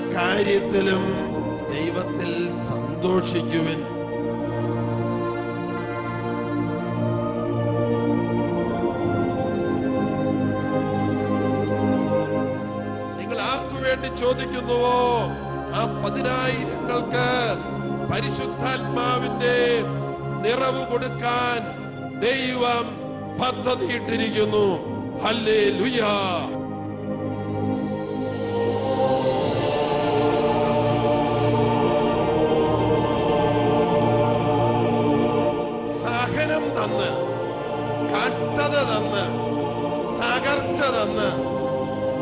കാര്യത്തിലും ദൈവത്തിൽ സന്തോഷിക്കുവിൻ. നിങ്ങൾ ആർക്കു വേണ്ടി ചോദിക്കുന്നുവോ? ആ പതിനായിരങ്ങൾക്ക് പരിശുദ്ധാത്മാവിന്റെ നിറവ് കൊടുക്കാൻ ദൈവം പദ്ധതിയിട്ടിരിക്കുന്നു. ഹല്ലേ ലുയാ കട്ടത തന്ന് തകർച്ച തന്ന്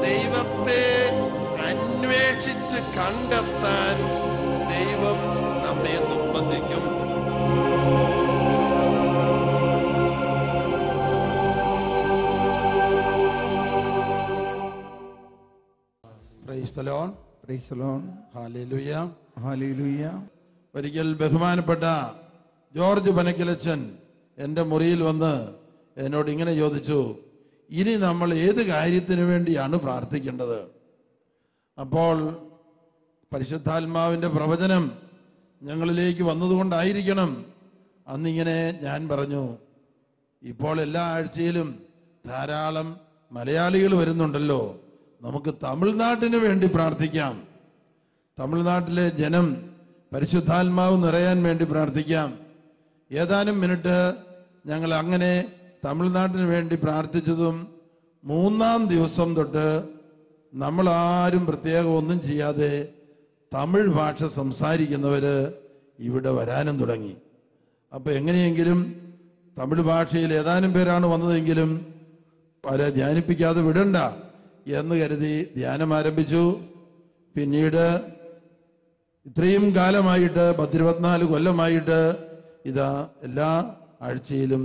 ദൈവത്തെ അന്വേഷിച്ച് കണ്ടെത്താൻ ദൈവം നമ്മെ നിർബന്ധിക്കും. ഒരിക്കൽ ബഹുമാനപ്പെട്ട ജോർജ് പനക്കിലച്ചൻ എന്റെ മുറിയിൽ വന്ന് എന്നോട് ഇങ്ങനെ ചോദിച്ചു ഇനി നമ്മൾ ഏത് കാര്യത്തിന് വേണ്ടിയാണ് പ്രാർത്ഥിക്കേണ്ടത്? അപ്പോൾ പരിശുദ്ധാത്മാവിന്റെ പ്രവചനം ഞങ്ങളിലേക്ക് വന്നതുകൊണ്ടായിരിക്കണം. അന്നിങ്ങനെ ഞാൻ പറഞ്ഞു ഇപ്പോൾ എല്ലാ ആഴ്ചയിലും ധാരാളം മലയാളികൾ വരുന്നുണ്ടല്ലോ. നമുക്ക് തമിഴ്നാട്ടിന് വേണ്ടി പ്രാർത്ഥിക്കാം. തമിഴ്നാട്ടിലെ ജനം പരിശുദ്ധാത്മാവ് നിറയാൻ വേണ്ടി പ്രാർത്ഥിക്കാം. ഏതാനും മിനിറ്റ് ഞങ്ങൾ അങ്ങനെ തമിഴ്നാട്ടിന് വേണ്ടി പ്രാർത്ഥിച്ചതും മൂന്നാം ദിവസം തൊട്ട് നമ്മൾ ആരും പ്രത്യേകം ഒന്നും ചെയ്യാതെ തമിഴ് ഭാഷ സംസാരിക്കുന്നവർ ഇവിടെ വരാനും തുടങ്ങി. അപ്പോൾ എങ്ങനെയെങ്കിലും തമിഴ് ഭാഷയിൽ ഏതാനും പേരാണ് വന്നതെങ്കിലും പല ധ്യാനിപ്പിക്കാതെ വിടണ്ട എന്ന് കരുതി ധ്യാനം ആരംഭിച്ചു. പിന്നീട് ഇത്രയും കാലമായിട്ട് പത്തിരുപത്തിനാല് കൊല്ലമായിട്ട് ഇതാ എല്ലാ ആഴ്ചയിലും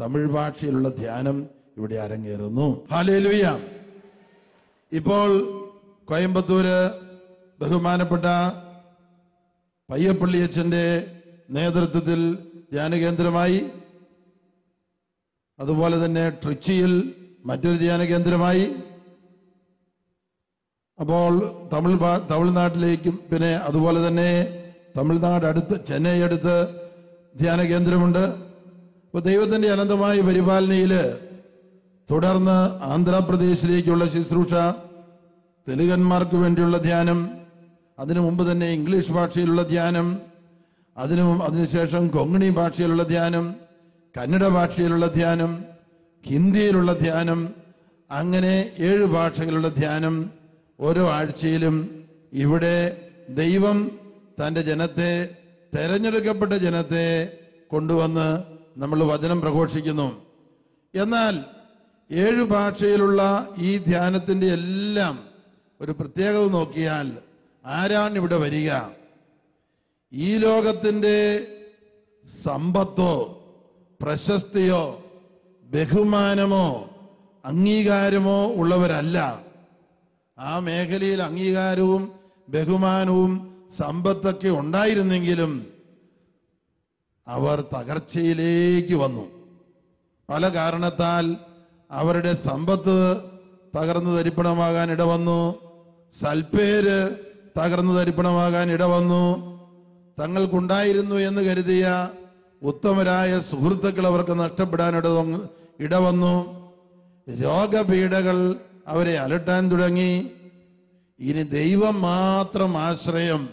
തമിഴ് ഭാഷയിലുള്ള ധ്യാനം ഇവിടെ അരങ്ങേറുന്നു. ഹാലേലുയ. ഇപ്പോൾ കോയമ്പത്തൂര് ബഹുമാനപ്പെട്ട പയ്യപ്പള്ളി അച്ഛന്റെ നേതൃത്വത്തിൽ ധ്യാന കേന്ദ്രമായി അതുപോലെ തന്നെ ട്രിച്ചിയിൽ മറ്റൊരു ധ്യാന കേന്ദ്രമായി അപ്പോൾ തമിഴ് തമിഴ്നാട്ടിലേക്കും പിന്നെ അതുപോലെ തന്നെ തമിഴ്നാട് അടുത്ത് ചെന്നൈ അടുത്ത് ധ്യാന കേന്ദ്രമുണ്ട് അപ്പോൾ ദൈവത്തിന്റെ അനന്തമായ പരിപാലനയിൽ തുടർന്ന് ആന്ധ്രാപ്രദേശിലേക്കുള്ള ശുശ്രൂഷ തെലുങ്കന്മാർക്ക് വേണ്ടിയുള്ള ധ്യാനം അതിനു മുമ്പ് തന്നെ ഇംഗ്ലീഷ് ഭാഷയിലുള്ള ധ്യാനം അതിനു അതിനുശേഷം കൊങ്ങിണി ഭാഷയിലുള്ള ധ്യാനം കന്നഡ ഭാഷയിലുള്ള ധ്യാനം ഹിന്ദിയിലുള്ള ധ്യാനം അങ്ങനെ ഏഴ് ഭാഷകളുള്ള ധ്യാനം ഓരോ ആഴ്ചയിലും ഇവിടെ ദൈവം തന്റെ ജനത്തെ തെരഞ്ഞെടുക്കപ്പെട്ട ജനത്തെ കൊണ്ടുവന്ന് നമ്മൾ വചനം പ്രഘോഷിക്കുന്നു. എന്നാൽ ഏഴു ഭാഷയിലുള്ള ഈ ധ്യാനത്തിന്റെ എല്ലാം ഒരു പ്രത്യേകത നോക്കിയാൽ ആരാണ് ഇവിടെ വരിക? ഈ ലോകത്തിന്റെ സമ്പത്തോ പ്രശസ്തിയോ ബഹുമാനമോ അംഗീകാരമോ ഉള്ളവരല്ല. ആ മേഖലയിൽ അംഗീകാരവും ബഹുമാനവും സമ്പത്തൊക്കെ ഉണ്ടായിരുന്നെങ്കിലും അവർ തകർച്ചയിലേക്ക് വന്നു. പല കാരണത്താൽ അവരുടെ സമ്പത്ത് തകർന്നു തരിപ്പണമാകാൻ ഇടവന്നു. സൽപ്പേര് തകർന്നു തരിപ്പണമാകാൻ ഇടവന്നു. തങ്ങൾക്കുണ്ടായിരുന്നു എന്ന് കരുതിയ ഉത്തമരായ സുഹൃത്തുക്കൾ അവർക്ക് നഷ്ടപ്പെടാൻ ഇടവന്നു ഇടവന്നു. രോഗപീഠകൾ അവരെ അലട്ടാൻ തുടങ്ങി. ഇനി ദൈവം മാത്രം ആശ്രയം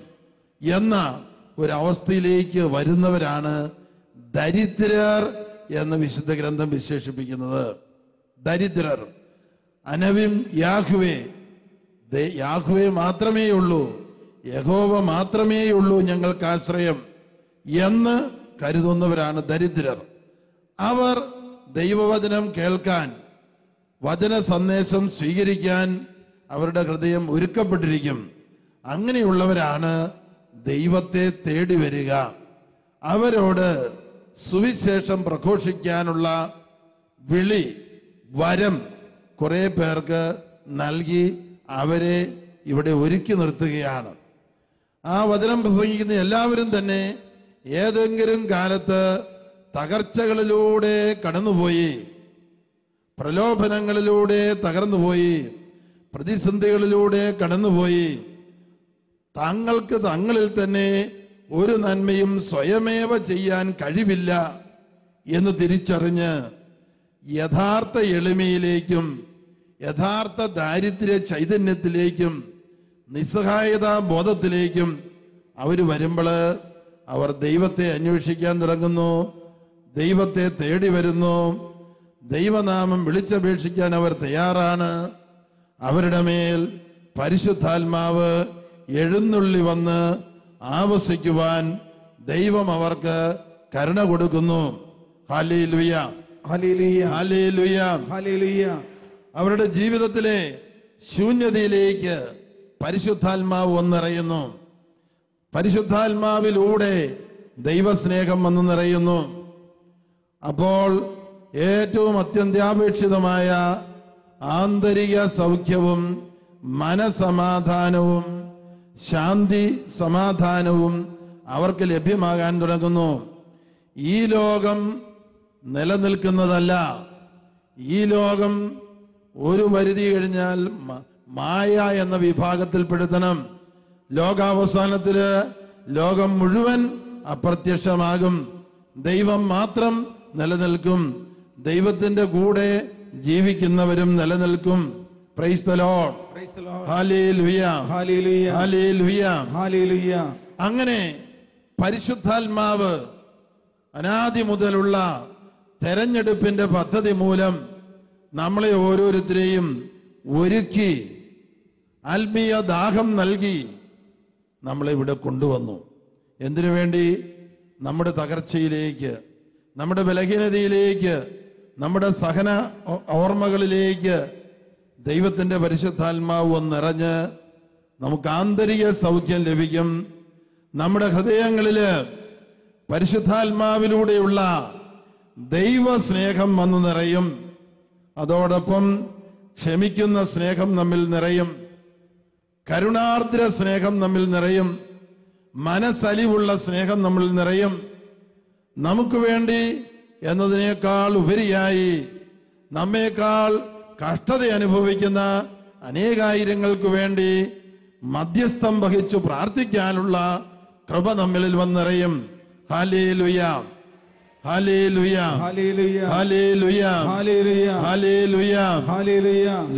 എന്ന ഒരവസ്ഥയിലേക്ക് വരുന്നവരാണ് ദരിദ്രർ എന്ന് വിശുദ്ധ ഗ്രന്ഥം വിശേഷിപ്പിക്കുന്നത്. ദരിദ്രർ. അനവിം യാഹുവേ. യാഹുവേ മാത്രമേ ഉള്ളൂ യഹോവ മാത്രമേ ഉള്ളൂ ഞങ്ങൾക്ക് ആശ്രയം എന്ന് കരുതുന്നവരാണ് ദരിദ്രർ. അവർ ദൈവവചനം കേൾക്കാൻ വചന സന്ദേശം സ്വീകരിക്കാൻ അവരുടെ ഹൃദയം ഒരുക്കപ്പെട്ടിരിക്കും. അങ്ങനെയുള്ളവരാണ് ദൈവത്തെ തേടി വരിക. അവരോട് സുവിശേഷം പ്രഘോഷിക്കാനുള്ള വിളി വരം കുറെ പേർക്ക് നൽകി അവരെ ഇവിടെ ഒരുക്കി നിർത്തുകയാണ്. ആ വചനം പ്രസംഗിക്കുന്ന എല്ലാവരും തന്നെ ഏതെങ്കിലും കാലത്ത് തകർച്ചകളിലൂടെ കടന്നുപോയി പ്രലോഭനങ്ങളിലൂടെ തകർന്നുപോയി പ്രതിസന്ധികളിലൂടെ കടന്നുപോയി തങ്ങൾക്ക് തങ്ങളിൽ തന്നെ ഒരു നന്മയും സ്വയമേവ ചെയ്യാൻ കഴിവില്ല എന്ന് തിരിച്ചറിഞ്ഞ് യഥാർത്ഥ എളിമയിലേക്കും യഥാർത്ഥ ദാരിദ്ര്യ ചൈതന്യത്തിലേക്കും നിസ്സഹായതാ ബോധത്തിലേക്കും അവർ വരുമ്പോൾ അവർ ദൈവത്തെ അന്വേഷിക്കാൻ തുടങ്ങുന്നു ദൈവത്തെ തേടി വരുന്നു ദൈവനാമം വിളിച്ചപേക്ഷിക്കാൻ അവർ തയ്യാറാണ്. അവരുടെ മേൽ പരിശുദ്ധാത്മാവ് എഴുന്നള്ളി വന്ന് ആവസിക്കുവാൻ ദൈവം അവർക്ക് കരുണ കൊടുക്കുന്നു. അവരുടെ ജീവിതത്തിലെ ശൂന്യതയിലേക്ക് പരിശുദ്ധാത്മാവ് വന്നിറയുന്നു. പരിശുദ്ധാത്മാവിലൂടെ ദൈവസ്നേഹം വന്നു നിറയുന്നു. അപ്പോൾ ഏറ്റവും അത്യന്താപേക്ഷിതമായ ആന്തരിക സൗഖ്യവും മനസമാധാനവും ശാന്തി സമാധാനവും അവർക്ക് ലഭ്യമാകാൻ തുടങ്ങുന്നു. ഈ ലോകം നിലനിൽക്കുന്നതല്ല. ഈ ലോകം ഒരു പരിധി കഴിഞ്ഞാൽ മായ എന്ന വിഭാഗത്തിൽപ്പെടുത്തണം. ലോകാവസാനത്തിൽ ലോകം മുഴുവൻ അപ്രത്യക്ഷമാകും. ദൈവം മാത്രം നിലനിൽക്കും. ദൈവത്തിന്റെ കൂടെ ജീവിക്കുന്നവരും നിലനിൽക്കും. പ്രൈസ് അങ്ങനെ പരിശുദ്ധാത്മാവ് അനാദി മുതലുള്ള തെരഞ്ഞെടുപ്പിന്റെ പദ്ധതി മൂലം നമ്മളെ ഓരോരുത്തരെയും ഒരുക്കി ആത്മീയ ദാഹം നൽകി നമ്മളെ ഇവിടെ കൊണ്ടുവന്നു. എന്തിനു വേണ്ടി? നമ്മുടെ തകർച്ചയിലേക്ക് നമ്മുടെ ബലഹീനതയിലേക്ക് നമ്മുടെ സഹന ഓർമ്മകളിലേക്ക് ദൈവത്തിന്റെ പരിശുദ്ധാത്മാവ് നിറഞ്ഞ് നമുക്ക് ആന്തരിക സൗഖ്യം ലഭിക്കും. നമ്മുടെ ഹൃദയങ്ങളിൽ പരിശുദ്ധാത്മാവിലൂടെയുള്ള ദൈവസ്നേഹം വന്നു നിറയും. അതോടൊപ്പം ക്ഷമിക്കുന്ന സ്നേഹം നമ്മിൽ നിറയും. കരുണാർദ്ര സ്നേഹം നമ്മിൽ നിറയും. മനസ്സലിവുള്ള സ്നേഹം നമ്മിൽ നിറയും. നമുക്ക് വേണ്ടി എന്നതിനേക്കാൾ ഉപരിയായി നമ്മേക്കാൾ കഷ്ടത അനുഭവിക്കുന്ന അനേകായിരങ്ങൾക്ക് വേണ്ടി മധ്യസ്ഥം വഹിച്ചു പ്രാർത്ഥിക്കാനുള്ള കൃപ നമ്മളിൽ വന്നിറയും. ഹാലേ ലുയ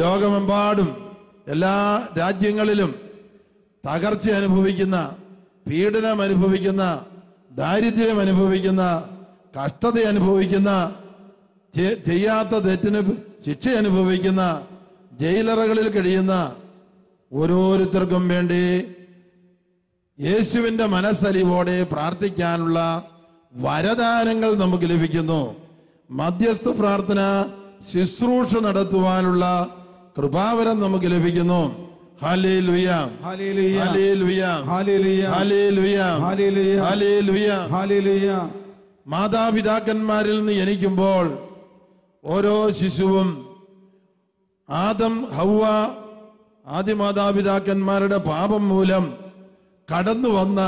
ലോകമെമ്പാടും എല്ലാ രാജ്യങ്ങളിലും തകർച്ച അനുഭവിക്കുന്ന പീഡനം അനുഭവിക്കുന്ന ദാരിദ്ര്യം അനുഭവിക്കുന്ന കഷ്ടത അനുഭവിക്കുന്ന ചെയ്യാത്ത തെറ്റിന് ശിക്ഷ അനുഭവിക്കുന്ന ജയിലറകളിൽ കഴിയുന്ന ഓരോരുത്തർക്കും വേണ്ടി യേശുവിന്റെ മനസ്സലിവോടെ പ്രാർത്ഥിക്കാനുള്ള വരദാനങ്ങൾ നമുക്ക് ലഭിക്കുന്നു. മധ്യസ്ഥ പ്രാർത്ഥന ശുശ്രൂഷ നടത്തുവാനുള്ള കൃപാവരം നമുക്ക് ലഭിക്കുന്നു. മാതാപിതാക്കന്മാരിൽ നിന്ന് ജനിക്കുമ്പോൾ ഓരോ ശിശുവും ആദം ഹൗവ ആദ്യ മാതാപിതാക്കന്മാരുടെ പാപം മൂലം കടന്നു വന്ന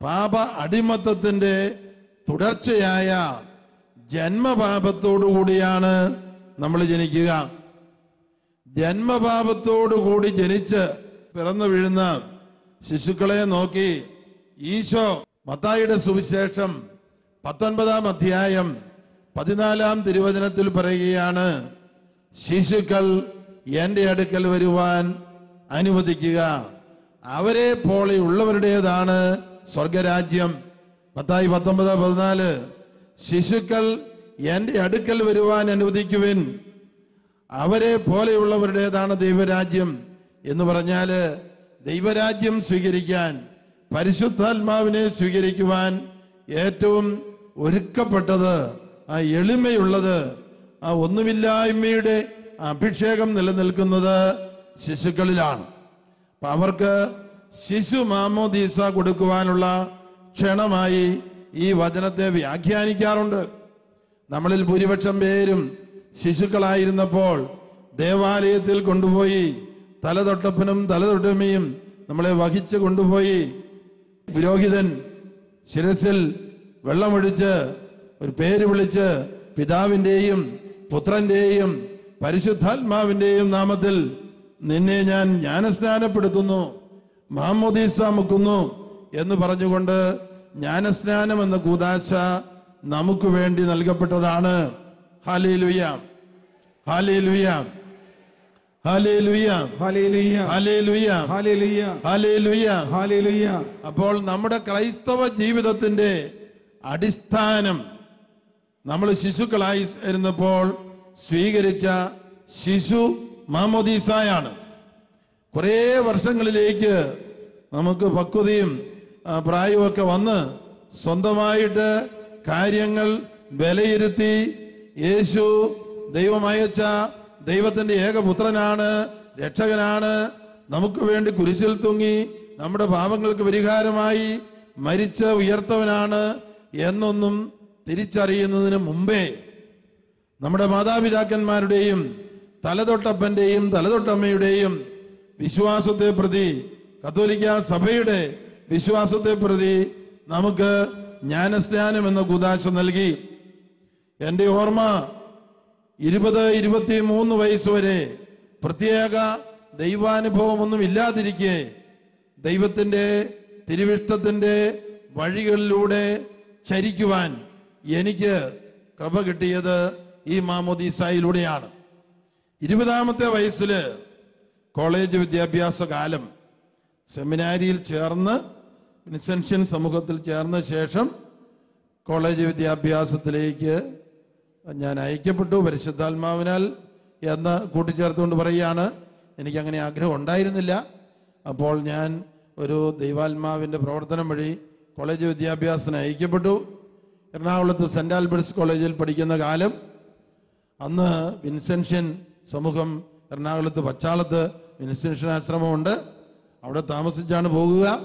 പാപ അടിമത്തത്തിന്റെ തുടർച്ചയായ ജന്മപാപത്തോടുകൂടിയാണ് നമ്മൾ ജനിക്കുക. ജന്മപാപത്തോടുകൂടി ജനിച്ച് പിറന്നു വീഴുന്ന ശിശുക്കളെ നോക്കി. ഈശോ മത്തായിയുടെ സുവിശേഷം പത്തൊൻപതാം അധ്യായം പതിനാലാം തിരുവചനത്തിൽ പറയുകയാണ് ശിശുക്കൾ എന്റെ അടുക്കൽ വരുവാൻ അനുവദിക്കുക. അവരെ പോലെയുള്ളവരുടേതാണ് സ്വർഗരാജ്യം. പത്തായി പത്തൊമ്പത് പതിനാല്. ശിശുക്കൾ എന്റെ അടുക്കൽ വരുവാൻ അനുവദിക്കുവിൻ. അവരെ പോലെയുള്ളവരുടേതാണ് ദൈവരാജ്യം. എന്ന് പറഞ്ഞാൽ ദൈവരാജ്യം സ്വീകരിക്കാൻ പരിശുദ്ധാത്മാവിനെ സ്വീകരിക്കുവാൻ ഏറ്റവും ഒരുക്കപ്പെട്ടത് ആ എളിമയുള്ളത് ആ ഒന്നുമില്ലായ്മയുടെ അഭിഷേകം നിലനിൽക്കുന്നത് ശിശുക്കളിലാണ്. അവർക്ക് ശിശു മാമോദീസ കൊടുക്കുവാനുള്ള ക്ഷണമായി ഈ വചനത്തെ വ്യാഖ്യാനിക്കാറുണ്ട്. നമ്മളിൽ ഭൂരിപക്ഷം പേരും ശിശുക്കളായിരുന്നപ്പോൾ ദേവാലയത്തിൽ കൊണ്ടുപോയി തലതൊട്ടപ്പനും തലതൊട്ടമ്മയും നമ്മളെ വഹിച്ച് കൊണ്ടുപോയി പുരോഹിതൻ ശിരസിൽ വെള്ളമൊഴിച്ച് ഒരു പേര് വിളിച്ച് പിതാവിന്റെയും പുത്രന്റെയും പരിശുദ്ധാത്മാവിന്റെയും നാമത്തിൽ നിന്നെ ഞാൻ ജ്ഞാനസ്നാനപ്പെടുത്തുന്നു മാമോദീസ മുക്കുന്നു എന്ന് പറഞ്ഞുകൊണ്ട് ജ്ഞാനസ്നാനം എന്ന കൂതാശ നമുക്ക് വേണ്ടി നൽകപ്പെട്ടതാണ്. ഹാലേ ലുയാം ഹാലേ ലുയാം അപ്പോൾ നമ്മുടെ ക്രൈസ്തവ ജീവിതത്തിന്റെ അടിസ്ഥാനം നമ്മൾ ശിശുക്കളായി ഇരുന്നപ്പോൾ സ്വീകരിച്ച ശിശു മാമോദീസായാണ്. കുറേ വർഷങ്ങളിലേക്ക് നമുക്ക് പക്വതയും പ്രായവുമൊക്കെ വന്ന് സ്വന്തമായിട്ട് കാര്യങ്ങൾ വിലയിരുത്തി യേശു ദൈവമയച്ച ദൈവത്തിന്റെ ഏകപുത്രനാണ് രക്ഷകനാണ്. നമുക്ക് വേണ്ടി കുരിശിൽ തൂങ്ങി നമ്മുടെ പാപങ്ങൾക്ക് പരിഹാരമായി മരിച്ച ഉയർത്തവനാണ് എന്നൊന്നും തിരിച്ചറിയുന്നതിന് മുമ്പേ നമ്മുടെ മാതാപിതാക്കന്മാരുടെയും തലതൊട്ടപ്പന്റെയും തലതൊട്ടമ്മയുടെയും വിശ്വാസത്തെ പ്രതി കത്തോലിക്ക സഭയുടെ വിശ്വാസത്തെ പ്രതി നമുക്ക് ജ്ഞാനസ്നാനം എന്ന കുതാശ നൽകി. എന്റെ ഓർമ്മ ഇരുപത് ഇരുപത്തി മൂന്ന് വയസ്സ് വരെ പ്രത്യേക ദൈവാനുഭവമൊന്നും ഇല്ലാതിരിക്കെ ദൈവത്തിന്റെ തിരുവിഷ്ടത്തിന്റെ വഴികളിലൂടെ ചരിക്കുവാൻ എനിക്ക് കൃപ കിട്ടിയത് ഈ മാമോദീസായിലൂടെയാണ്. ഇരുപതാമത്തെ വയസ്സിൽ കോളേജ് വിദ്യാഭ്യാസ കാലം സെമിനാരിയിൽ ചേർന്ന് ഇൻസെൻഷൻ സമൂഹത്തിൽ ചേർന്ന ശേഷം കോളേജ് വിദ്യാഭ്യാസത്തിലേക്ക് ഞാൻ അയക്കപ്പെട്ടു. പരിശുദ്ധാത്മാവിനാൽ എന്ന് കൂട്ടിച്ചേർത്തുകൊണ്ട് പറയുകയാണ് എനിക്കങ്ങനെ ആഗ്രഹം ഉണ്ടായിരുന്നില്ല. അപ്പോൾ ഞാൻ ഒരു ദൈവാത്മാവിന്റെ പ്രവർത്തനം വഴി കോളേജ് വിദ്യാഭ്യാസത്തിന് അയക്കപ്പെട്ടു. എറണാകുളത്ത് സെന്റ് ആൽബർട്ട്സ് കോളേജിൽ പഠിക്കുന്ന കാലം അന്ന് വിൻസെൻഷ്യൻ സമൂഹം എറണാകുളത്ത് പച്ചാളത്ത് വിൻസെൻഷ്യൻ ആശ്രമമുണ്ട്. അവിടെ താമസിച്ചാണ് പോകുക.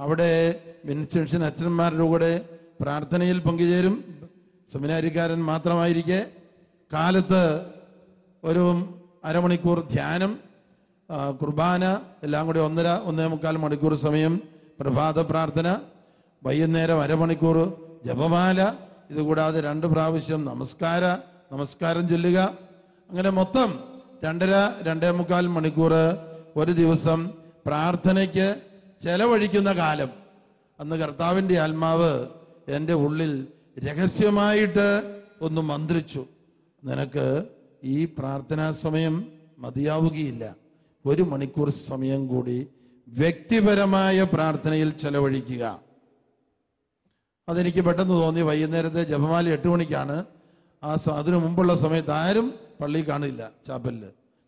അവിടെ വിൻസെൻഷ്യൻ അച്ഛന്മാരുടെ കൂടെ പ്രാർത്ഥനയിൽ പങ്കുചേരും. സെമിനാരിക്കാരൻ മാത്രമായിരിക്കെ. കാലത്ത് ഒരു അരമണിക്കൂർ ധ്യാനം കുർബാന എല്ലാം കൂടി ഒന്നര ഒന്നേ മുക്കാൽ മണിക്കൂർ സമയം പ്രഭാത പ്രാർത്ഥന വൈകുന്നേരം അരമണിക്കൂർ ജപമാല ഇതുകൂടാതെ രണ്ട് പ്രാവശ്യം നമസ്കാര നമസ്കാരം ചൊല്ലുക. അങ്ങനെ മൊത്തം രണ്ടര രണ്ടേ മുക്കാൽ മണിക്കൂർ ഒരു ദിവസം പ്രാർത്ഥനയ്ക്ക് ചെലവഴിക്കുന്ന കാലം. അന്ന് കർത്താവിന്റെ ആത്മാവ് എന്റെ ഉള്ളിൽ രഹസ്യമായിട്ട് ഒന്ന് മന്ത്രിച്ചു. നിനക്ക് ഈ പ്രാർത്ഥനാ സമയം മതിയാവുകയില്ല. ഒരു മണിക്കൂർ സമയം കൂടി വ്യക്തിപരമായ പ്രാർത്ഥനയിൽ ചെലവഴിക്കുക. അതെനിക്ക് പെട്ടെന്ന് തോന്നി വൈകുന്നേരത്തെ ജപമാല എട്ട് മണിക്കാണ്. ആ അതിനു മുമ്പുള്ള സമയത്ത് ആരും പള്ളി കാണില്ല ചാപ്പലിൽ.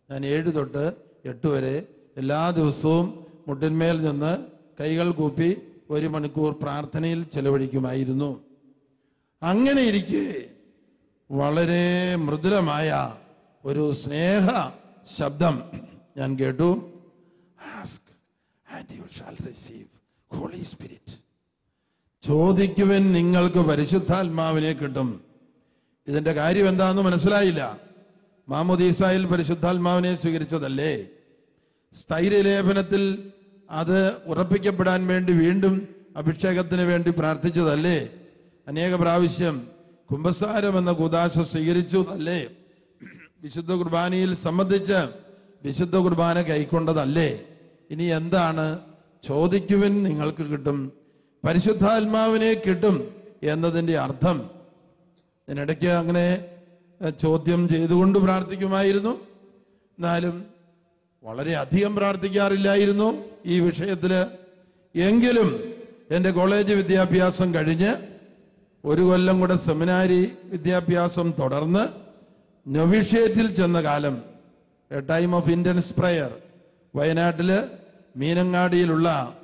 ഞാൻ ഏഴ് തൊട്ട് എട്ട് വരെ എല്ലാ ദിവസവും മുട്ടിന്മേൽ നിന്ന് കൈകൾ കൂപ്പി ഒരു മണിക്കൂർ പ്രാർത്ഥനയിൽ ചെലവഴിക്കുമായിരുന്നു. അങ്ങനെ ഇരിക്കെ വളരെ മൃദുലമായ ഒരു സ്നേഹ ശബ്ദം ഞാൻ കേട്ടു. Ask and you shall receive Holy Spirit ചോദിക്കുവൻ നിങ്ങൾക്ക് പരിശുദ്ധാത്മാവിനെ കിട്ടും. ഇതിന്റെ കാര്യം എന്താണെന്ന് മനസ്സിലായില്ല. മാമുദീസായിൽ പരിശുദ്ധാത്മാവിനെ സ്വീകരിച്ചതല്ലേ? സ്ഥൈര്യലേപനത്തിൽ അത് ഉറപ്പിക്കപ്പെടാൻ വേണ്ടി വീണ്ടും അഭിഷേകത്തിന് വേണ്ടി പ്രാർത്ഥിച്ചതല്ലേ? അനേക പ്രാവശ്യം കുംഭസാരം എന്ന കുദാശ സ്വീകരിച്ചതല്ലേ? വിശുദ്ധ കുർബാനയിൽ സംബന്ധിച്ച് വിശുദ്ധ കുർബാന കൈക്കൊണ്ടതല്ലേ? ഇനി എന്താണ്? ചോദിക്കുവിൻ നിങ്ങൾക്ക് കിട്ടും. പരിശുദ്ധാത്മാവിനെ കിട്ടും എന്നതിന്റെ അർത്ഥം. ഇതിനിടയ്ക്ക് അങ്ങനെ ചോദ്യം ചെയ്തുകൊണ്ട് പ്രാർത്ഥിക്കുമായിരുന്നു. എന്നാലും വളരെ അധികം പ്രാർത്ഥിക്കാറില്ലായിരുന്നു ഈ വിഷയത്തിൽ. എങ്കിലും എന്റെ കോളേജ് വിദ്യാഭ്യാസം കഴിഞ്ഞ് ഒരു കൊല്ലം കൂടെ സെമിനാരി വിദ്യാഭ്യാസം തുടർന്ന് നൊവിഷ്യത്തിൽ ചെന്ന കാലം a time of intense prayer വയനാട്ടിൽ മീനങ്ങാടിയിലുള്ള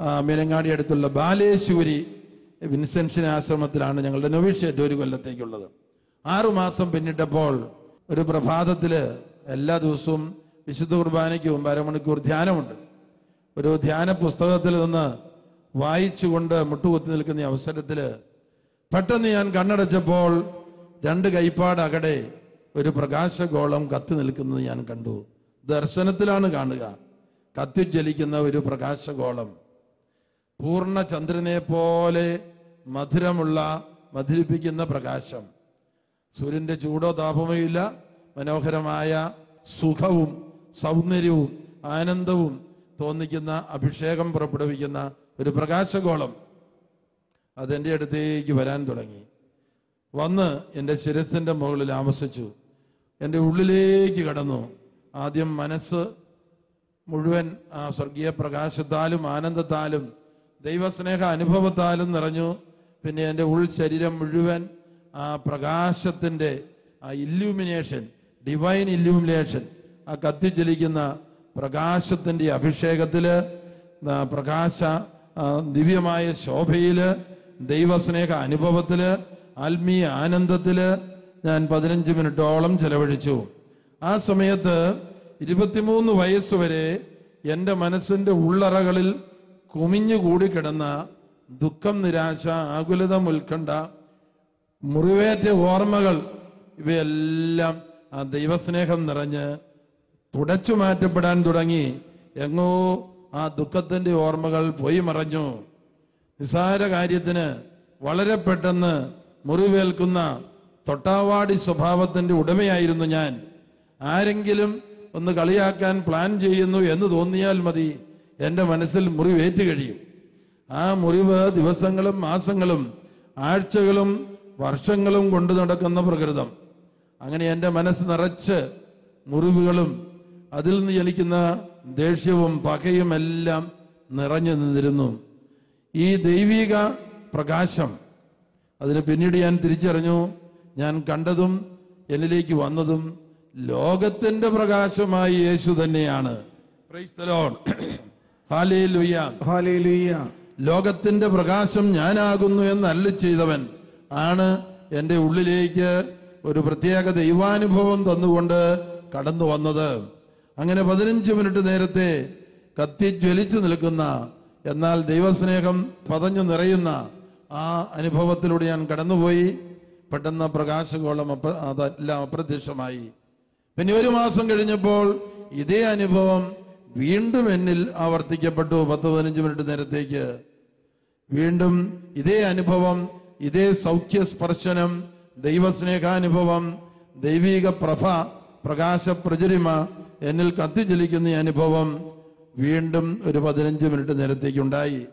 മീനങ്ങാടി അടുത്തുള്ള ബാലേശ്വരി വിൻസെൻഷൻ ആശ്രമത്തിലാണ് ഞങ്ങളുടെ നൊവിഷ്യറ്റ് ഒരു കൊല്ലത്തേക്കുള്ളത്. ആറുമാസം പിന്നിട്ടപ്പോൾ ഒരു പ്രഭാതത്തിൽ എല്ലാ ദിവസവും വിശുദ്ധ കുർബാനയ്ക്ക് അരമണിക്കൂർ ധ്യാനമുണ്ട്. ഒരു ധ്യാന പുസ്തകത്തിൽ നിന്ന് വായിച്ചുകൊണ്ട് മുട്ടുകുത്തി നിൽക്കുന്ന ഈ അവസരത്തിൽ പെട്ടെന്ന് ഞാൻ കണ്ണടച്ചപ്പോൾ രണ്ട് കൈപ്പാട് അകടെ ഒരു പ്രകാശഗോളം കത്തി നിൽക്കുന്നത് ഞാൻ കണ്ടു. ദർശനത്തിലാണ് കാണുക. കത്തിജ്വലിക്കുന്ന ഒരു പ്രകാശഗോളം. പൂർണ ചന്ദ്രനെ പോലെ മധുരമുള്ള മധുരിപ്പിക്കുന്ന പ്രകാശം. സൂര്യന്റെ ചൂടോ താപമോ ഇല്ല. മനോഹരമായ സുഖവും സൗന്ദര്യവും ആനന്ദവും തോന്നിക്കുന്ന അഭിഷേകം പുറപ്പെടുവിക്കുന്ന ഒരു പ്രകാശഗോളം അതെന്റെ അടുത്തേക്ക് വരാൻ തുടങ്ങി. വന്ന് എന്റെ ശിരസിന്റെ മുകളിൽ ആമസിച്ചു എന്റെ ഉള്ളിലേക്ക് കടന്നു. ആദ്യം മനസ്സ് മുഴുവൻ ആ സ്വർഗീയ പ്രകാശത്താലും ആനന്ദത്താലും ദൈവസ്നേഹ അനുഭവത്താലും നിറഞ്ഞു. പിന്നെ എന്റെ ഉൾ ശരീരം മുഴുവൻ ആ പ്രകാശത്തിന്റെ ആ ഇല്യൂമിനേഷൻ ഡിവൈൻ ഇല്യൂമിനേഷൻ ആ കത്തിജ്വലിക്കുന്ന പ്രകാശത്തിന്റെ അഭിഷേകത്തിൽ പ്രകാശ ദിവ്യമായ ശോഭയിൽ ദൈവസ്നേഹ അനുഭവത്തിൽ ആത്മീയ ആനന്ദത്തിൽ ഞാൻ പതിനഞ്ച് മിനിറ്റോളം ചെലവഴിച്ചു. ആ സമയത്ത് ഇരുപത്തിമൂന്ന് വയസ്സ് വരെ എന്റെ മനസ്സിന്റെ ഉള്ളറകളിൽ കുമിഞ്ഞു കൂടിക്കിടന്ന ദുഃഖം നിരാശ ആകുലത ഉത്കണ്ഠ മുറിവേറ്റ ഓർമ്മകൾ ഇവയെല്ലാം ആ ദൈവസ്നേഹം നിറഞ്ഞ് തുടച്ചു മാറ്റപ്പെടാൻ തുടങ്ങി. എങ്ങോ ആ ദുഃഖത്തിന്റെ ഓർമ്മകൾ പോയി മറഞ്ഞു. നിസാര കാര്യത്തിന് വളരെ പെട്ടെന്ന് മുറിവേൽക്കുന്ന തൊട്ടാവാടി സ്വഭാവത്തിന്റെ ഉടമയായിരുന്നു ഞാൻ. ആരെങ്കിലും ഒന്ന് കളിയാക്കാൻ പ്ലാൻ ചെയ്യുന്നു എന്ന് തോന്നിയാൽ മതി. എന്റെ മനസ്സിൽ മുറിവേറ്റ് കഴിയും. ആ മുറിവ് ദിവസങ്ങളും മാസങ്ങളും ആഴ്ചകളും വർഷങ്ങളും കൊണ്ടു നടക്കുന്ന പ്രകൃതം. അങ്ങനെ എന്റെ മനസ്സ് നിറച്ച് മുറിവുകളും അതിൽ നിന്ന് ജനിക്കുന്ന ദേഷ്യവും പകയും എല്ലാം നിറഞ്ഞു നിന്നിരുന്നു. ഈ ദൈവിക പ്രകാശം അതിന് പിന്നീട് ഞാൻ തിരിച്ചറിഞ്ഞു. ഞാൻ കണ്ടതും എന്നിലേക്ക് വന്നതും ലോകത്തിന്റെ പ്രകാശമായി യേശു തന്നെയാണ്. Praise Lord. ലോകത്തിന്റെ പ്രകാശം ഞാനാകുന്നു എന്ന് അല്ല ചെയ്തവൻ. ആണ് എന്റെ ഉള്ളിലേക്ക് ഒരു പ്രത്യേക ദൈവാനുഭവം തന്നുകൊണ്ട് കടന്നു വന്നത്. അങ്ങനെ പതിനഞ്ച് മിനിറ്റ് നേരത്തെ കത്തി ജ്വലിച്ചു നിൽക്കുന്ന എന്നാൽ ദൈവസ്നേഹം പതഞ്ഞു നിറയുന്ന ആ അനുഭവത്തിലൂടെ ഞാൻ കടന്നുപോയി. പെട്ടെന്ന് പ്രകാശഗോളം അപ്ര അതെല്ലാം അപ്രത്യക്ഷമായി. പിന്നെ ഒരു മാസം കഴിഞ്ഞപ്പോൾ ഇതേ അനുഭവം വീണ്ടും എന്നിൽ ആവർത്തിക്കപ്പെട്ടു പത്ത് പതിനഞ്ച് മിനിറ്റ് നേരത്തേക്ക്. വീണ്ടും ഇതേ അനുഭവം ഇതേ സൗഖ്യ സ്പർശനം ദൈവസ്നേഹാനുഭവം ദൈവിക പ്രഭ പ്രകാശ പ്രചരിമ എന്നിൽ കത്തിജ്വലിക്കുന്ന ഈ അനുഭവം വീണ്ടും ഒരു പതിനഞ്ച് മിനിറ്റ് നേരത്തേക്ക് ഉണ്ടായി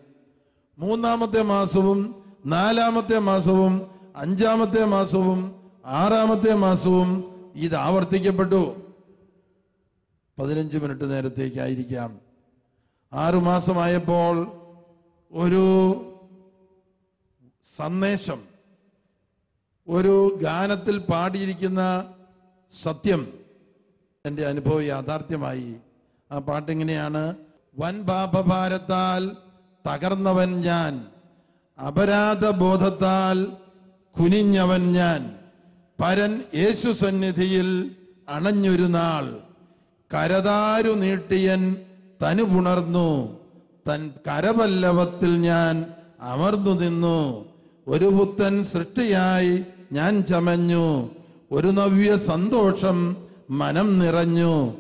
മൂന്നാമത്തെ മാസവും നാലാമത്തെ മാസവും അഞ്ചാമത്തെ മാസവും ആറാമത്തെ മാസവും ഇത് ആവർത്തിക്കപ്പെട്ടു. പതിനഞ്ച് മിനിറ്റ് നേരത്തേക്കായിരിക്കാം. ആറുമാസമായപ്പോൾ ഒരു സന്ദേശം ഒരു ഗാനത്തിൽ പാടിയിരിക്കുന്ന സത്യം എന്റെ അനുഭവം യാഥാർത്ഥ്യമായി. ആ പാട്ടിങ്ങനെയാണ്? വൻ പാപഭാരത്താൽ തകർന്നവൻ ഞാൻ അപരാധ ബോധത്താൽ കുനിഞ്ഞവൻ ഞാൻ പരൻ യേശു സന്നിധിയിൽ അണഞ്ഞൊരു നാൾ. കരതാരു നീട്ടിയൻ തനുപുണർന്നു തൻ കരപല്ലവത്തിൽ ഞാൻ അമർന്നു നിന്നു. ഒരു പുത്തൻ സൃഷ്ടിയായി ഞാൻ ചമഞ്ഞു. ഒരു നവ്യ സന്തോഷം മനം നിറഞ്ഞു.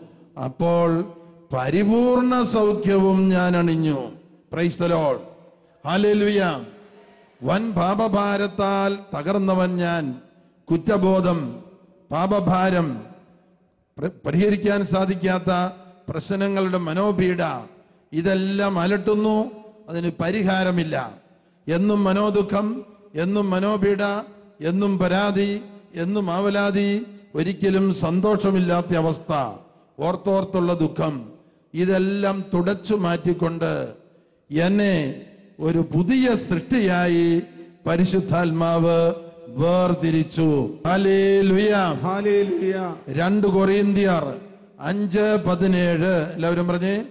അപ്പോൾ പരിപൂർണ സൗഖ്യവും ഞാൻ അണിഞ്ഞു. പ്രൈസ്തലോൾ ഹാലേലുയ വൻ പാപഭാരത്താൽ തകർന്നവൻ ഞാൻ. കുറ്റബോധം പാപഭാരം പരിഹരിക്കാൻ സാധിക്കാത്ത പ്രശ്നങ്ങളുടെ മനോപീഡ ഇതെല്ലാം അലട്ടുന്നു അതിന് പരിഹാരമില്ല. എന്നും മനോദുഃഖം എന്നും മനോപീഡ എന്നും പരാതി എന്നും ആവലാതി ഒരിക്കലും സന്തോഷമില്ലാത്ത അവസ്ഥ ഓർത്തോർത്തുള്ള ദുഃഖം. ഇതെല്ലാം തുടച്ചു മാറ്റിക്കൊണ്ട് എന്നെ ഒരു പുതിയ സൃഷ്ടിയായി പരിശുദ്ധാത്മാവ് വേർതിരിച്ചു. രണ്ട് കൊറിയന്തിയർ അഞ്ച് പതിനേഴ്. എല്ലാവരും പറഞ്ഞേ?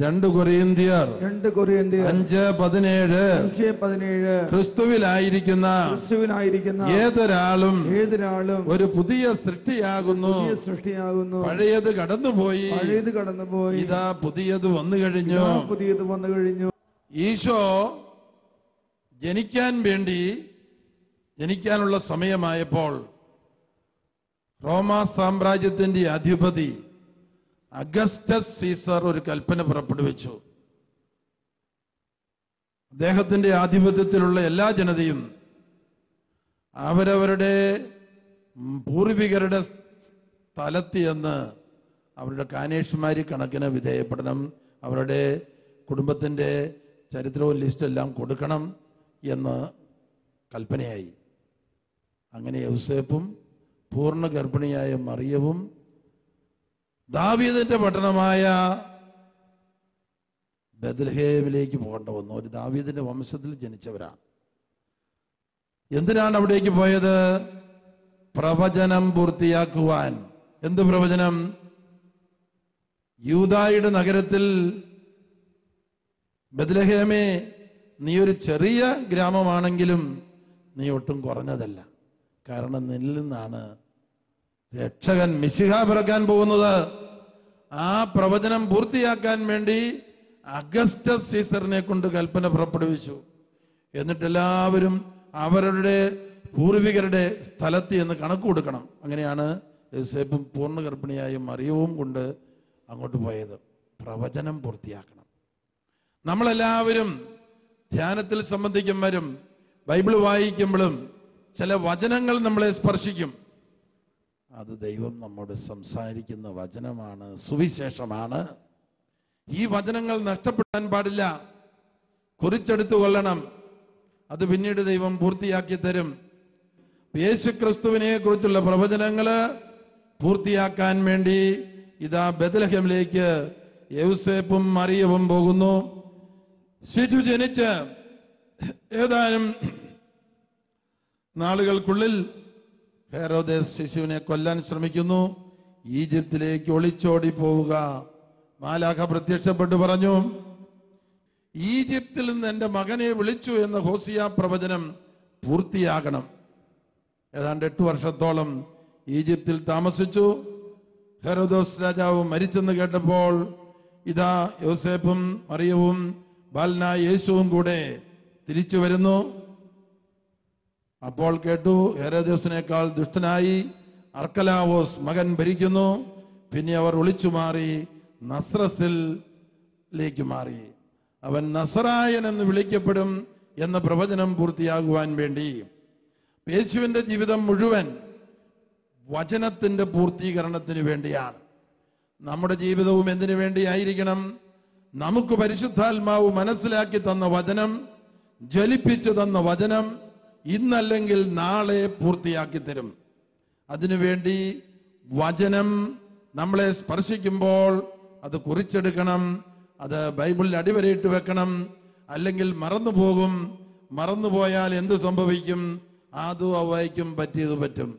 രണ്ട് കൊറിയന്തിയർ രണ്ട് കൊറിയന്തിയർ അഞ്ച് പതിനേഴ്. അഞ്ച് പതിനേഴ്. ക്രിസ്തുവിലായിരിക്കുന്ന ക്രിസ്തുവിനായിരിക്കുന്ന ഏതൊരാളും ഏതൊരാളും ഒരു പുതിയ സൃഷ്ടിയാകുന്നു. സൃഷ്ടിയാകുന്നു. പഴയത് കടന്നുപോയി. പഴയത് കടന്നുപോയി. ഇതാ പുതിയത് വന്നു കഴിഞ്ഞു. പുതിയത് വന്നു കഴിഞ്ഞു. ഈശോ ജനിക്കാൻ വേണ്ടി ജനിക്കാനുള്ള സമയമായപ്പോൾ റോമാ സാമ്രാജ്യത്തിന്റെ അധിപതി അഗസ്റ്റസ് സീസർ ഒരു കൽപ്പന പുറപ്പെടുവിച്ചു. അദ്ദേഹത്തിന്റെ ആധിപത്യത്തിലുള്ള എല്ലാ ജനതയും അവരവരുടെ പൂർവികരുടെ സ്ഥലത്ത് ചെന്ന് അവരുടെ കാനേഷ്മാരി കണക്കിന് വിധേയപ്പെടണം അവരുടെ കുടുംബത്തിന്റെ ചരിത്രവും ലിസ്റ്റെല്ലാം കൊടുക്കണം എന്ന് കൽപ്പനയായി. അങ്ങനെ യൗസേപ്പും പൂർണ ഗർഭിണിയായ മറിയവും ദാവീദിന്റെ പട്ടണമായ ബദൽഹേമിലേക്ക് പോകേണ്ട വന്നു. ഒരു ദാവീദിന്റെ വംശത്തിൽ ജനിച്ചവരാണ്. എന്തിനാണ് അവിടേക്ക് പോയത്? പ്രവചനം പൂർത്തിയാക്കുവാൻ. എന്ത് പ്രവചനം? യൂതായുടെ നഗരത്തിൽ ബദലഹേമേ നീ ഒരു ചെറിയ ഗ്രാമമാണെങ്കിലും നീ ഒട്ടും കുറഞ്ഞതല്ല. കാരണം നിന്നിൽ നിന്നാണ് രക്ഷകൻ മിശിഹ പിറക്കാൻ പോകുന്നത്. ആ പ്രവചനം പൂർത്തിയാക്കാൻ വേണ്ടി അഗസ്റ്റസ് സീസറിനെ കൊണ്ട് കൽപ്പന പുറപ്പെടുവിച്ചു. എന്നിട്ട് എല്ലാവരും അവരുടെ പൂർവികരുടെ സ്ഥലത്ത് എന്ന് കണക്ക് കൊടുക്കണം. അങ്ങനെയാണ് യോസേപ്പും പൂർണ ഗർഭിണിയായ മറിയവും കൊണ്ട് അങ്ങോട്ട് പോയത്. പ്രവചനം പൂർത്തിയാക്കണം. നമ്മളെല്ലാവരും ധ്യാനത്തിൽ സംബന്ധിക്കുമ്പോഴും ബൈബിൾ വായിക്കുമ്പോഴും ചില വചനങ്ങൾ നമ്മളെ സ്പർശിക്കും. അത് ദൈവം നമ്മോട് സംസാരിക്കുന്ന വചനമാണ് സുവിശേഷമാണ്. ഈ വചനങ്ങൾ നഷ്ടപ്പെടാൻ പാടില്ല. കുറിച്ചെടുത്തു കൊള്ളണം. അത് പിന്നീട് ദൈവം പൂർത്തിയാക്കി തരും. യേശു ക്രിസ്തുവിനെ കുറിച്ചുള്ള പ്രവചനങ്ങൾ പൂർത്തിയാക്കാൻ വേണ്ടി ഇതാ ബദലഹമിലേക്ക് യൗസേപ്പും മറിയവും പോകുന്നു. ശിശു ജനിച്ച് ഏതാനും നാളുകൾക്കുള്ളിൽ ഹെറോദേസ് ശിശുവിനെ കൊല്ലാൻ ശ്രമിക്കുന്നു. ഈജിപ്തിലേക്ക് ഒളിച്ചോടി പോവുക. മാലാഖ പ്രത്യക്ഷപ്പെട്ടു പറഞ്ഞു ഈജിപ്തിൽ നിന്ന് എന്റെ മകനെ വിളിച്ചു എന്ന ഹോസിയ പ്രവചനം പൂർത്തിയാകണം. ഏതാണ്ട് എട്ട് വർഷത്തോളം ഈജിപ്തിൽ താമസിച്ചു. ഹെറോദോസ് രാജാവ് മരിച്ചെന്ന് കേട്ടപ്പോൾ ഇതാ യോസേഫും മറിയവും ബാലനായ യേശുവും കൂടെ തിരിച്ചു വരുന്നു. അപ്പോൾ കേട്ടു ഹെരോദോസിനേക്കാൾ ദുഷ്ടനായി അർക്കലാവോസ് മകൻ ഭരിക്കുന്നു. പിന്നെ അവർ ഒളിച്ചു മാറി നസ്രസിലേക്ക് മാറി. അവൻ നസറായൻ എന്ന് വിളിക്കപ്പെടും എന്ന പ്രവചനം പൂർത്തിയാകുവാൻ വേണ്ടി. യേശുവിന്റെ ജീവിതം മുഴുവൻ വചനത്തിന്റെ പൂർത്തീകരണത്തിന് വേണ്ടിയാണ്. നമ്മുടെ ജീവിതവും എന്തിനു വേണ്ടിയായിരിക്കണം നമുക്ക് പരിശുദ്ധാത്മാവ് മനസ്സിലാക്കി തന്ന വചനം ജ്വലിപ്പിച്ചു തന്ന വചനം ഇന്നല്ലെങ്കിൽ നാളെ പൂർത്തിയാക്കി തരും. അതിനുവേണ്ടി വചനം നമ്മളെ സ്പർശിക്കുമ്പോൾ അത് കുറിച്ചെടുക്കണം അത് ബൈബിളിൽ അടിവരയിട്ട് വെക്കണം അല്ലെങ്കിൽ മറന്നു പോകും. മറന്നുപോയാൽ എന്ത് സംഭവിക്കും? ആദു അവയ്ക്കും പറ്റിയത് പറ്റും.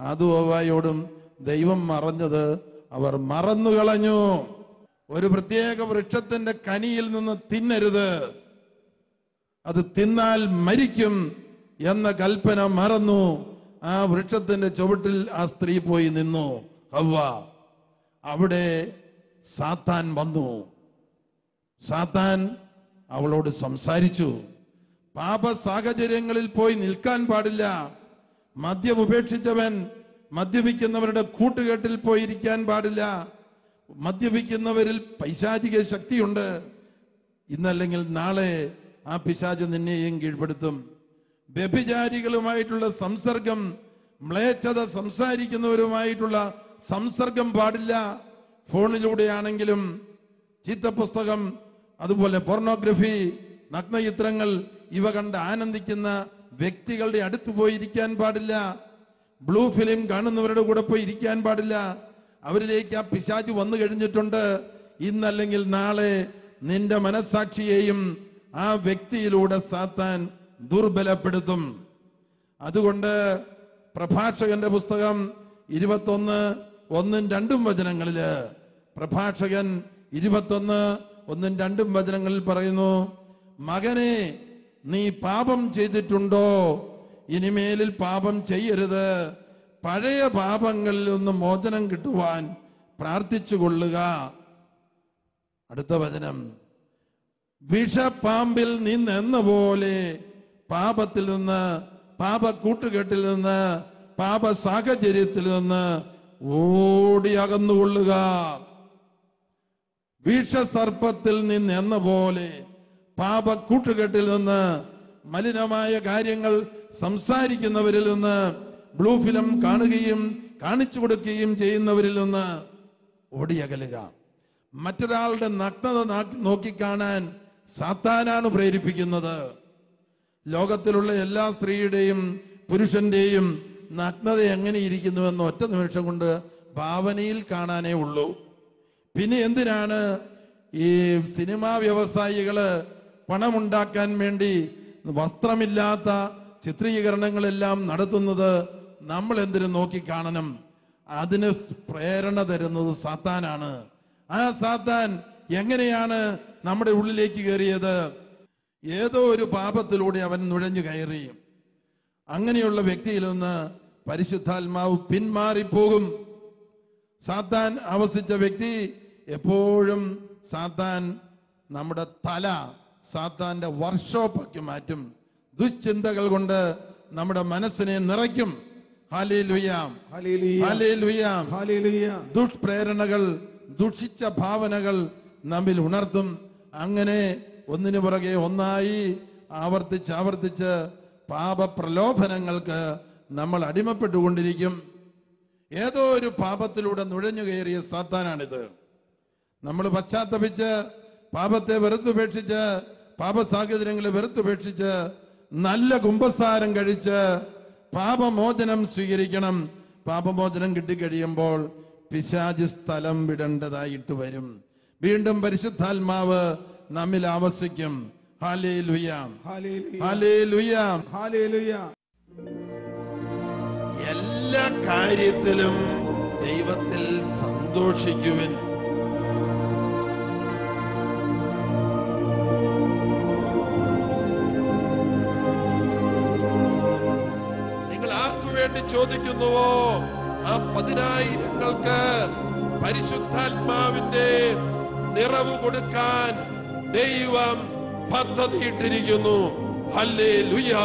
ആദു അവയോടും ദൈവം മറഞ്ഞത് അവർ മറന്നു കളഞ്ഞു. ഒരു പ്രത്യേക വൃക്ഷത്തിന്റെ കനിയിൽ നിന്ന് തിന്നരുത്. അത് തിന്നാൽ മരിക്കും. എന്ന കൽപ്പന മറന്നു. ആ വൃക്ഷത്തിന്റെ ചുവട്ടിൽ ആ സ്ത്രീ പോയി നിന്നു. ഹവ്വ അവിടെ സാത്താൻ വന്നു. സാത്താൻ അവളോട് സംസാരിച്ചു. പാപ സാഹചര്യങ്ങളിൽ പോയി നിൽക്കാൻ പാടില്ല. മദ്യം ഉപേക്ഷിച്ചവൻ മദ്യപിക്കുന്നവരുടെ കൂട്ടുകെട്ടിൽ പോയിരിക്കാൻ പാടില്ല. മദ്യപിക്കുന്നവരിൽ പൈശാചിക ശക്തിയുണ്ട്. ഇന്നല്ലെങ്കിൽ നാളെ ആ പിശാച് നിന്നെയും കീഴ്പ്പെടുത്തും. വ്യഭിചാരികളുമായിട്ടുള്ള സംസർഗം മ്ലേച്ഛത സംസാരിക്കുന്നവരുമായിട്ടുള്ള സംസർഗം പാടില്ല. ഫോണിലൂടെയാണെങ്കിലും ചീത്തപുസ്തകം അതുപോലെ പോർണോഗ്രഫി നഗ്നചിത്രങ്ങൾ ഇവ കണ്ട് ആനന്ദിക്കുന്ന വ്യക്തികളുടെ അടുത്ത് പോയി ഇരിക്കാൻ പാടില്ല. ബ്ലൂ ഫിലിം കാണുന്നവരുടെ കൂടെ പോയി ഇരിക്കാൻ പാടില്ല. അവരിലേക്ക് ആ പിശാച് വന്നു കഴിഞ്ഞിട്ടുണ്ട്. ഇന്നല്ലെങ്കിൽ നാളെ നിന്റെ മനസാക്ഷിയെയും ആ വ്യക്തിയിലൂടെ സാത്താൻ ദുർബലപ്പെടുത്തും. അതുകൊണ്ട് പ്രഭാഷകന്റെ പുസ്തകം ഇരുപത്തൊന്ന് ഒന്നും രണ്ടും വചനങ്ങളിൽ പ്രഭാഷകൻ ഇരുപത്തൊന്ന് ഒന്നും രണ്ടും വചനങ്ങളിൽ പറയുന്നു മകനെ നീ പാപം ചെയ്തിട്ടുണ്ടോ? ഇനിമേലിൽ പാപം ചെയ്യരുത്. പഴയ പാപങ്ങളിൽ നിന്ന് മോചനം കിട്ടുവാൻ പ്രാർത്ഥിച്ചു കൊള്ളുക അടുത്ത വചനം വിഷപ്പാമ്പിൽ നിന്നെന്ന പോലെ പാപത്തിൽ നിന്ന് പാപ കൂട്ടുകെട്ടിൽ നിന്ന് പാപ സാഹചര്യത്തിൽ നിന്ന് ഓടി അകന്നുകൊള്ളുക. വിഷസർപ്പത്തിൽ നിന്ന് എന്ന പോലെ പാപ കൂട്ടുകെട്ടിൽ നിന്ന് മലിനമായ കാര്യങ്ങൾ സംസാരിക്കുന്നവരിൽ നിന്ന് ബ്ലൂ ഫിലം കാണുകയും കാണിച്ചു കൊടുക്കുകയും ചെയ്യുന്നവരിൽ നിന്ന് ഓടിയകലുക. മറ്റൊരാളുടെ നഗ്നത നോക്കിക്കാണാൻ സാത്താനാണ് പ്രേരിപ്പിക്കുന്നത്. ലോകത്തിലുള്ള എല്ലാ സ്ത്രീയുടെയും പുരുഷന്റെയും നഗ്നത എങ്ങനെ ഇരിക്കുന്നുവെന്ന് ഒറ്റ നിമിഷം കൊണ്ട് ഭാവനയിൽ കാണാനേ ഉള്ളൂ. പിന്നെ എന്തിനാണ് ഈ സിനിമാ വ്യവസായികൾ പണമുണ്ടാക്കാൻ വേണ്ടി വസ്ത്രമില്ലാത്ത ചിത്രീകരണങ്ങളെല്ലാം നടത്തുന്നത് നമ്മൾ എന്തിനു നോക്കി കാണണം അതിന് പ്രേരണ തരുന്നത് സാത്താനാണ്. ആ സാത്താൻ എങ്ങനെയാണ് നമ്മുടെ ഉള്ളിലേക്ക് കയറിയത്? ഏതോ ഒരു പാപത്തിലൂടെ അവൻ നുഴഞ്ഞു കയറി അങ്ങനെയുള്ള വ്യക്തിയിൽ നിന്ന് പരിശുദ്ധാത്മാവ് പിന്മാറിപ്പോകും. സാത്താൻ അവസിച്ച വ്യക്തി എപ്പോഴും സാത്താൻ നമ്മുടെ തല സാത്താന്റെ വർക്ക്ഷോപ്പാക്കി മാറ്റും. ദുശ്ചിന്തകൾ കൊണ്ട് നമ്മുടെ മനസ്സിനെ നിറയ്ക്കും. ദുഷ്പ്രേരണകൾ ദുഷിച്ച ഭാവനകൾ നമ്മിൽ ഉണർത്തും. അങ്ങനെ ഒന്നിനു പുറകെ ഒന്നായി ആവർത്തിച്ച് ആവർത്തിച്ച് പാപ പ്രലോഭനങ്ങൾക്ക് നമ്മൾ അടിമപ്പെട്ടുകൊണ്ടിരിക്കും. ഏതോ ഒരു പാപത്തിലൂടെ നുഴഞ്ഞു കയറിയ സാത്താനാണിത്. നമ്മൾ പശ്ചാത്തപിച്ച് പാപത്തെ വെറുത്തുപേക്ഷിച്ച് പാപ പാപസാഹചര്യങ്ങളെ വെറുത്തുപേക്ഷിച്ച് നല്ല കുംഭസാരം കഴിച്ച് പാപമോചനം സ്വീകരിക്കണം. പാപമോചനം കിട്ടിക്കഴിയുമ്പോൾ പിശാചി സ്ഥലം വിടേണ്ടതായിട്ട് വരും. വീണ്ടും പരിശുദ്ധാത്മാവ് നമ്മിൽ ആവസിക്കും. ഹാലേ ലുയാം ഹല്ലേലൂയ. ഹാലേ ലുയാം ഹല്ലേലൂയ. എല്ലാ കാര്യത്തിലും ദൈവത്തിൽ സന്തോഷിക്കുവിൻ. നിങ്ങൾ ആർക്കു വേണ്ടി ചോദിക്കുന്നുവോ? ആ പതിനായിരങ്ങൾക്ക് പരിശുദ്ധാത്മാവിന്റെ നിറവ് കൊടുക്കാൻ ദൈവം പദ്ധതിയിട്ടിരിക്കുന്നു. ഹല്ലേ ലുയാ